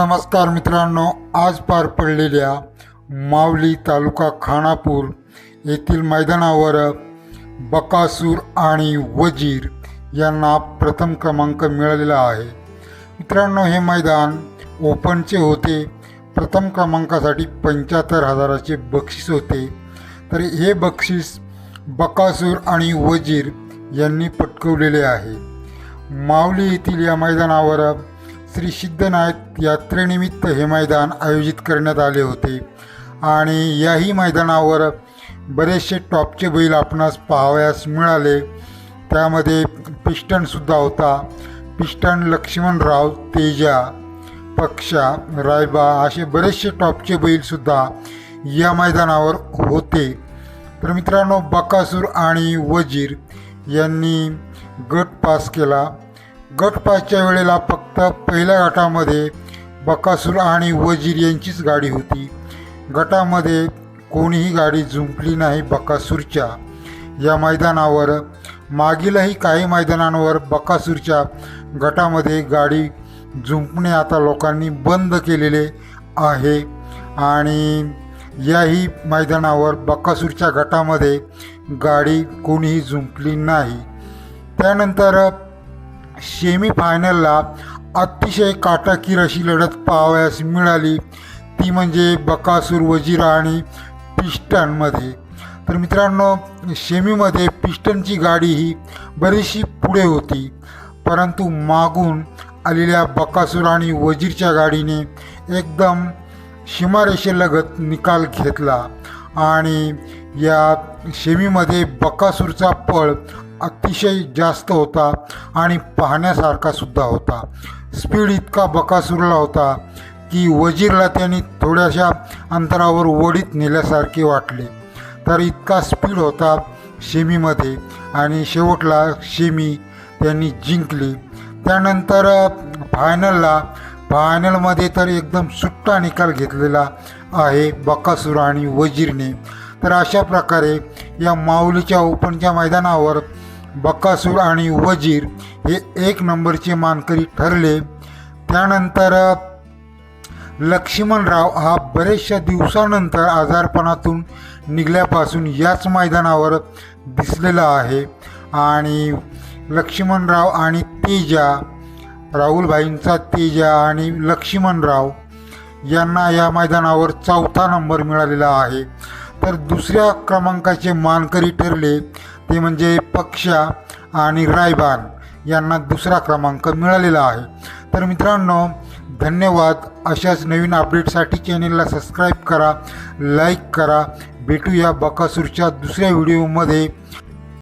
नमस्कार मित्रांनो आज पार पडलेल्या मावली तालुका खानापूर येथील मैदानावर बकासूर आणि वजीर यांना प्रथम क्रमांक मिळालेला आहे. मित्रांनो हे मैदान ओपनचे होते. प्रथम क्रमांकासाठी पंच्याहत्तर हजाराचे बक्षीस होते. तर हे बक्षीस बकासूर आणि वजीर यांनी पटकवलेले आहे. माऊली येथील या मैदानावर श्री सिद्धनाथ यात्रेनिमित्त हे मैदान आयोजित करण्यात आले होते. आणि याही मैदानावर बरेचसे टॉपचे बैल आपणास पाहावयास मिळाले. त्यामध्ये पिस्टनसुद्धा होता. पिस्टन लक्ष्मणराव तेजा पक्षा रायबा असे बरेचसे टॉपचे बैलसुद्धा या मैदानावर होते. तर मित्रांनो बकासूर आणि वजीर यांनी गट पास केला. गटपासच्या वेळेला फक्त पहिल्या गटामध्ये बकासूर आणि वजीर यांचीच गाडी होती. गटामध्ये कोणीही गाडी जुंपली नाही बकासूरच्या. या मैदानावर मागीलही काही मैदानांवर बकासूरच्या गटामध्ये गाडी जुंपणे आता लोकांनी बंद केलेले आहे. आणि याही मैदानावर बकासूरच्या गटामध्ये गाडी कोणीही जुंपली नाही. त्यानंतर सेमीफायनलला अतिशय काटाकीर अशी लढत पाहावयास मिळाली. ती म्हणजे बकासूर वजीरा आणि पिस्टनमध्ये तर मित्रांनो सेमीमध्ये पिस्टनची गाडी ही बरीचशी पुढे होती. परंतु मागून आलेल्या बकासूर आणि वजीरच्या गाडीने एकदम सीमारेषेलगत निकाल घेतला. आणि या सेमीमध्ये बकासूरचा पळ अतिशय जास्त होता आणि पाहण्यासारखा सुद्धा होता. स्पीड इतका बकासूरला होता की वजीरला त्यांनी थोड्याशा अंतरावर वडीत नेल्यासारखे वाटले. तर इतका स्पीड होता शेमीमध्ये आणि शेवटला शेमी त्यांनी जिंकली. त्यानंतर फायनलला फायनलमध्ये तर एकदम सुट्टा निकाल घेतलेला आहे बकासूर आणि वजीरने. तर अशा प्रकारे या माऊलीच्या ओपनच्या मैदानावर बकासूर आणि वजीर हे एक नंबरचे मानकरी ठरले. त्यानंतर लक्ष्मणराव हा बरेचशा दिवसानंतर आजारपणातून निघल्यापासून याच मैदानावर दिसलेला आहे. आणि लक्ष्मणराव आणि तेजा राहुलभाईंचा तेजा आणि लक्ष्मणराव यांना या मैदानावर चौथा नंबर मिळालेला आहे. तर दुसऱ्या क्रमांकाचे मानकरी ठरले. ते म्हणजे पक्षा आणि रायबान यांना दुसरा क्रमांक मिळालेला आहे. तर मित्रांनो धन्यवाद. अशाच नवीन अपडेटसाठी चॅनेलला सबस्क्राईब करा लाईक करा. भेटूया बकासूरच्या दुसऱ्या व्हिडिओमध्ये